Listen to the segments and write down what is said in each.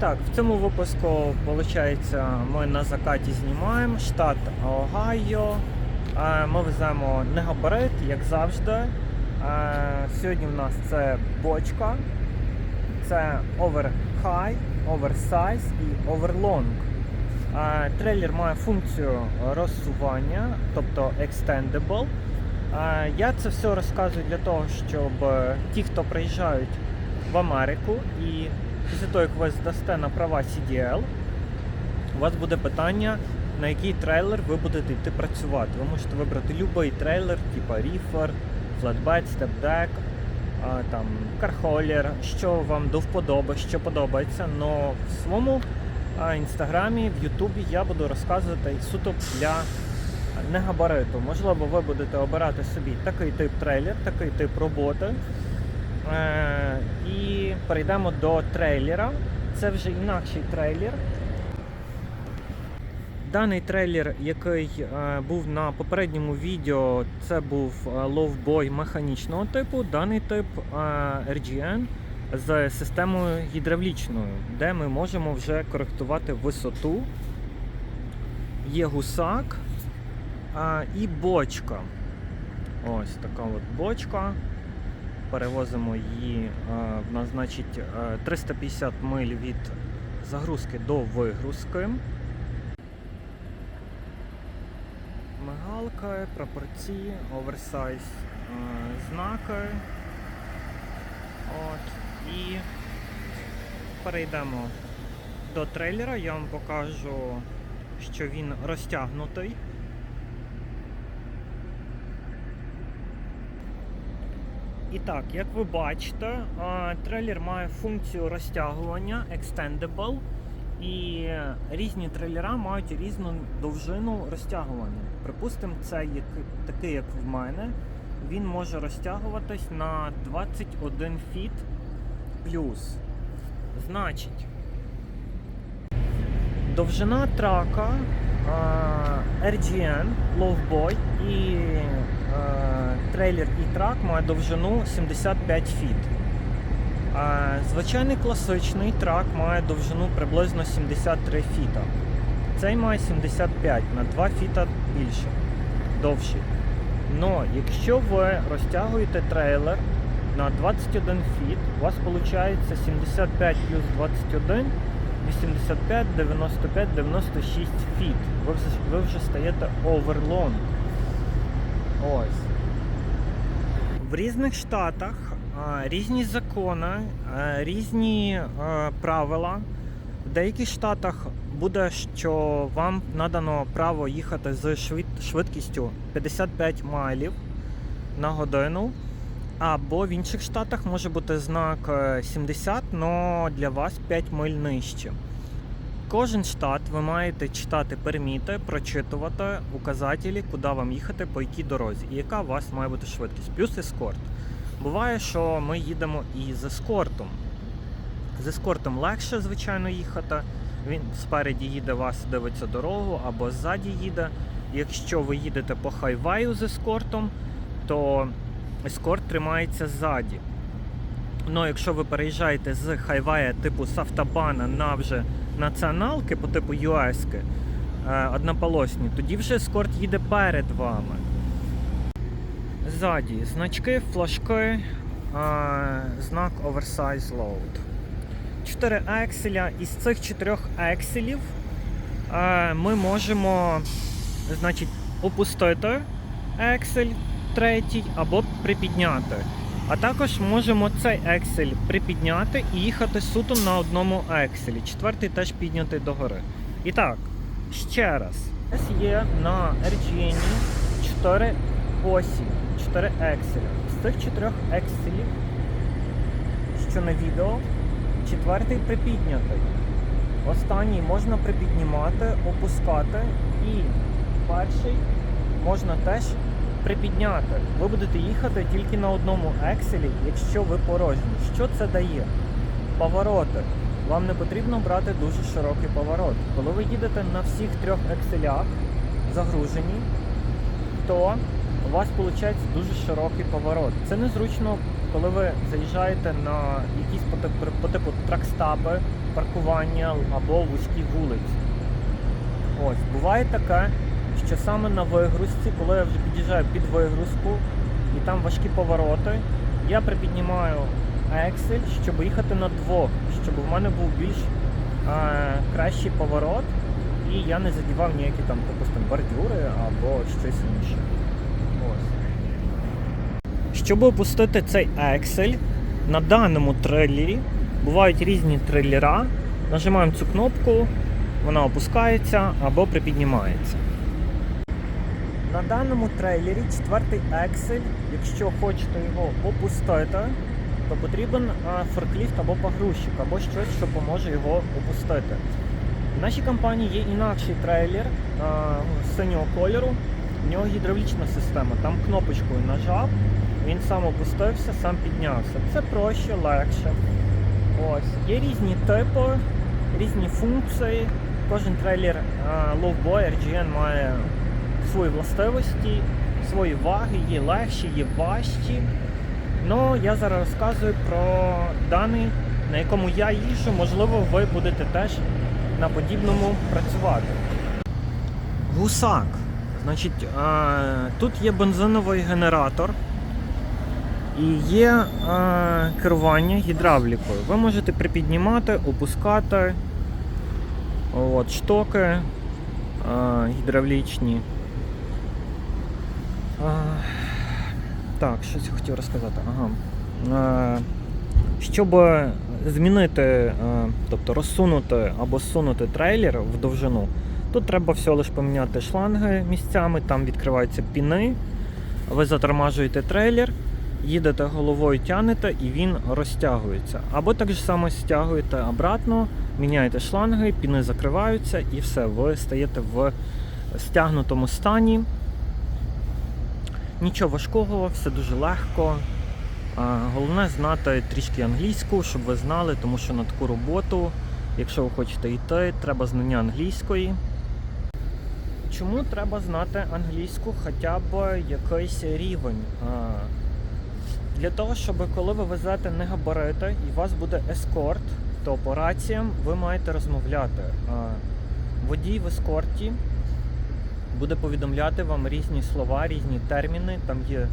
так, в цьому випуску, виходить, ми на закаті знімаємо штат Огайо. Е, Ми веземо не габарит, як завжди. Е, Сьогодні в нас це бочка, це оверхай, оверсайз і оверлонг. Е, Трейлер має функцію розсування, тобто extendable. Е, Я це все розказую для того, щоб ті, хто приїжджають в Америку і після того, як ви здасте на права CDL, у вас буде питання, на який трейлер ви будете йти працювати. Ви можете вибрати будь-який трейлер, типу Reefer, Flatbed, Step Deck, там, Carhauler, що вам до вподоби, що подобається. Но в своєму інстаграмі, в Ютубі я буду розказувати суто для негабариту. Можливо, ви будете обирати собі такий тип трейлер, такий тип роботи. Е, і перейдемо до трейлера. Це вже інакший трейлер. Даний трейлер, який е, був на попередньому відео, це був е, ловбой механічного типу. Даний тип е, RGN з системою гідравлічною, де ми можемо вже коректувати висоту. Є гусак е, і бочка. Ось така от бочка. Перевозимо її. В нас значить е, 350 миль від загрузки до вигрузки. Мигалка, прапорці, оверсайз е, знаки. От. І перейдемо до трейлера. Я вам покажу, що він розтягнутий. І так, як ви бачите, трейлер має функцію розтягування Extendable. І різні трейлера мають різну довжину розтягування. Припустимо, це такий, як в мене, він може розтягуватись на 21 фіт плюс. Значить, довжина трака RGN Loveboy і а, трейлер і трак має довжину 75 фіт. А звичайний класичний трак має довжину приблизно 73 фіта. Цей має 75 на 2 фіта більше, довший. Но якщо ви розтягуєте трейлер на 21 фіт, у вас виходить 75 плюс 21, 85, 95, 96 фіт. Ви вже, ви вже стаєте оверлонг. Ось. В різних штатах а, різні закони, а, різні а, правила. В деяких штатах буде, що вам надано право їхати з швид- швидкістю 55 майлів на годину. Або в інших штатах може бути знак е, 70, але для вас 5 миль нижче. Кожен штат ви маєте читати перміти, прочитувати указателі, куди вам їхати, по якій дорозі, і яка у вас має бути швидкість, плюс ескорт. Буває, що ми їдемо і з ескортом. З ескортом легше, звичайно, їхати. Він спереді їде, вас дивиться дорогу, або ззаді їде. Якщо ви їдете по хайваю з ескортом, то ескорт тримається ззаді. Ну, якщо ви переїжджаєте з хайвая типу з автобана на вже націоналки по типу ЮАСки е, однополосні, тоді вже ескорт їде перед вами. Ззаді значки, флажки, е, знак Oversize Load. Чотири екселя. Із цих чотирьох екселів е, ми можемо значить, опустити ексель третій або припідняти. А також можемо цей ексель припідняти і їхати суто на одному екселі. Четвертий теж піднятий догори. І так, ще раз. У нас є на RGN 4 осі, 4 екселя. З цих 4 екселів, що на відео, четвертий припіднятий. Останній можна припіднімати, опускати. І перший можна теж припідняти. Ви будете їхати тільки на одному екселі, якщо ви порожні. Що це дає? Повороти. Вам не потрібно брати дуже широкий поворот. Коли ви їдете на всіх трьох екселях загружені, то у вас виходить дуже широкий поворот. Це незручно, коли ви заїжджаєте на якісь по типу, тракстапи паркування або вузькі вулиці. Ось, буває таке, що саме на вигрузці, коли я вже під'їжджаю під вигрузку і там важкі повороти, я припіднімаю ексель, щоб їхати на двох, щоб в мене був більш е, кращий поворот, і я не задівав ніякі там, допустимо, бордюри або щось інше. Ось. Щоб опустити цей ексель, на даному трейлері бувають різні трейлера. Нажимаємо цю кнопку, вона опускається або припіднімається. На даному трейлері четвертий ексель, якщо хочете його опустити, то потрібен форкліфт або погрузчик, або щось, що поможе його опустити. В нашій компанії є інакший трейлер синього кольору. В нього гідравлічна система. Там кнопочкою нажав, він сам опустився, сам піднявся. Це проще, легше. Ось. Є різні типи, різні функції. Кожен трейлер Loveboy RGN має свої властивості, свої ваги, є легші, є важчі. Ну, я зараз розказую про даний, на якому я їжджу. Можливо, ви будете теж на подібному працювати. Гусак. Значить, а, тут є бензиновий генератор і є а, керування гідравлікою. Ви можете припіднімати, опускати от, штоки а, гідравлічні. Так, щось я хотів розказати. Ага. Щоб змінити, е, тобто розсунути або зсунути трейлер в довжину, тут треба всього лише поміняти шланги місцями, там відкриваються піни, ви затормажуєте трейлер, їдете головою, тянете і він розтягується. Або так же само стягуєте обратно, міняєте шланги, піни закриваються і все, ви стаєте в стягнутому стані. Нічого важкого, все дуже легко. Головне знати трішки англійську, щоб ви знали, тому що на таку роботу, якщо ви хочете йти, треба знання англійської. Чому треба знати англійську хоча б якийсь рівень? Для того, щоб коли ви везете не габарити і у вас буде ескорт, то по раціям ви маєте розмовляти. Водій в ескорті буде повідомляти вам різні слова, різні терміни. Там є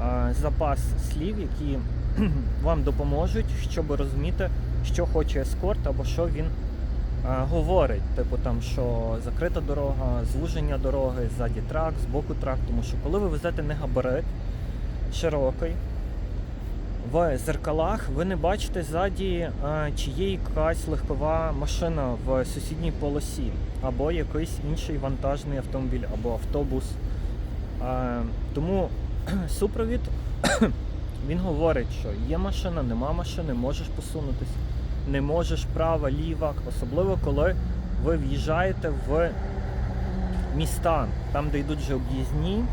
а, запас слів, які вам допоможуть, щоб розуміти, що хоче ескорт або що він а, говорить. Типу там, що закрита дорога, звуження дороги, ззаді трак, збоку трак. Тому що коли ви везете не габарит широкий, в зеркалах ви не бачите ззаді, а, чи є якась легкова машина в сусідній полосі, або якийсь інший вантажний автомобіль, або автобус. Тому супровід він говорить, що є машина, нема машини, можеш посунутись, не можеш права, ліва, особливо коли ви в'їжджаєте в міста, там, де йдуть вже об'їзні,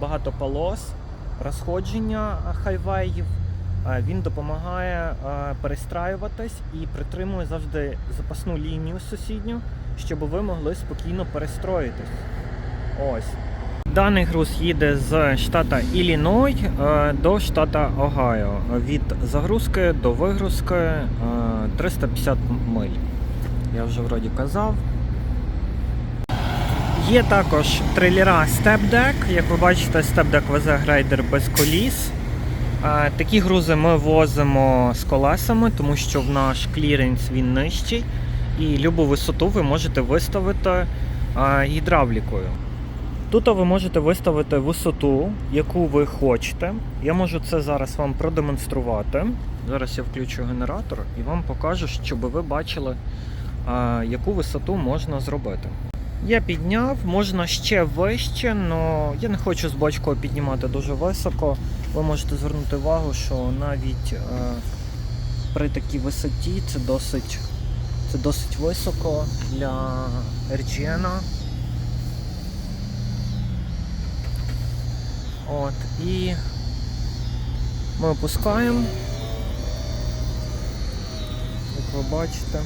багато полос, розходження а, хайвеїв. Він допомагає перестраюватись і притримує завжди запасну лінію сусідню, щоб ви могли спокійно перестроїтись. Ось. Даний груз їде з штата Ілліной до штата Огайо. Від загрузки до вигрузки е, 350 миль. Я вже вроді казав. Є також трейлера Step Deck. Як ви бачите, Step Deck везе грейдер без коліс. Такі грузи ми возимо з колесами, тому що в наш кліренс він нижчий. І любу висоту ви можете виставити гідравлікою. Тут ви можете виставити висоту, яку ви хочете. Я можу це зараз вам продемонструвати. Зараз я включу генератор і вам покажу, щоб ви бачили, яку висоту можна зробити. Я підняв, можна ще вище, але я не хочу з бочкою піднімати дуже високо. Ви можете звернути увагу, що навіть е, при такій висоті це досить, це досить високо для RGN. От, і ми опускаємо, як ви бачите.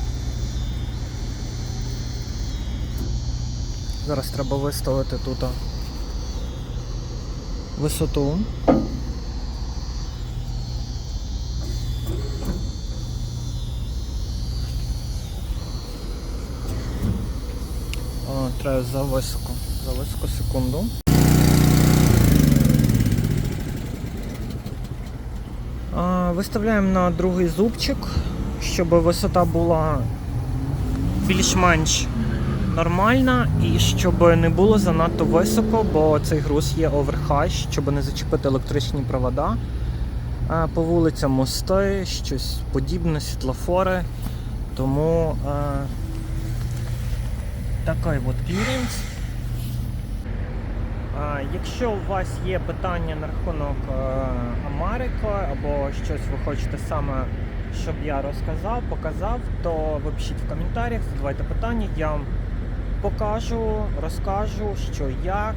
Зараз треба виставити тут висоту. О, треба за високо, за високу секунду. Виставляємо на другий зубчик, щоб висота була більш-менш нормальна і щоб не було занадто високо, бо цей груз є оверхай, щоб не зачепити електричні провода. По вулицям мости, щось подібне, світлофори. Тому е, такий от кліренс. А, Якщо у вас є питання на рахунок е, Америки або щось ви хочете саме, щоб я розказав, показав, то ви пишіть в коментарях, задавайте питання, я вам покажу, розкажу, що як.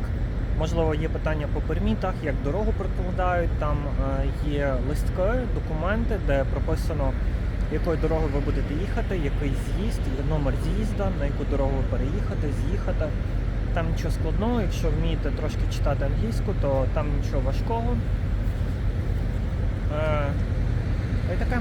Можливо, є питання по пермітах, як дорогу прокладають. Там е, є листки, документи, де прописано, якою дорогою ви будете їхати, який з'їзд, номер з'їзда, на яку дорогу ви переїхати, з'їхати. Там нічого складного, якщо вмієте трошки читати англійську, то там нічого важкого. Е, й таке.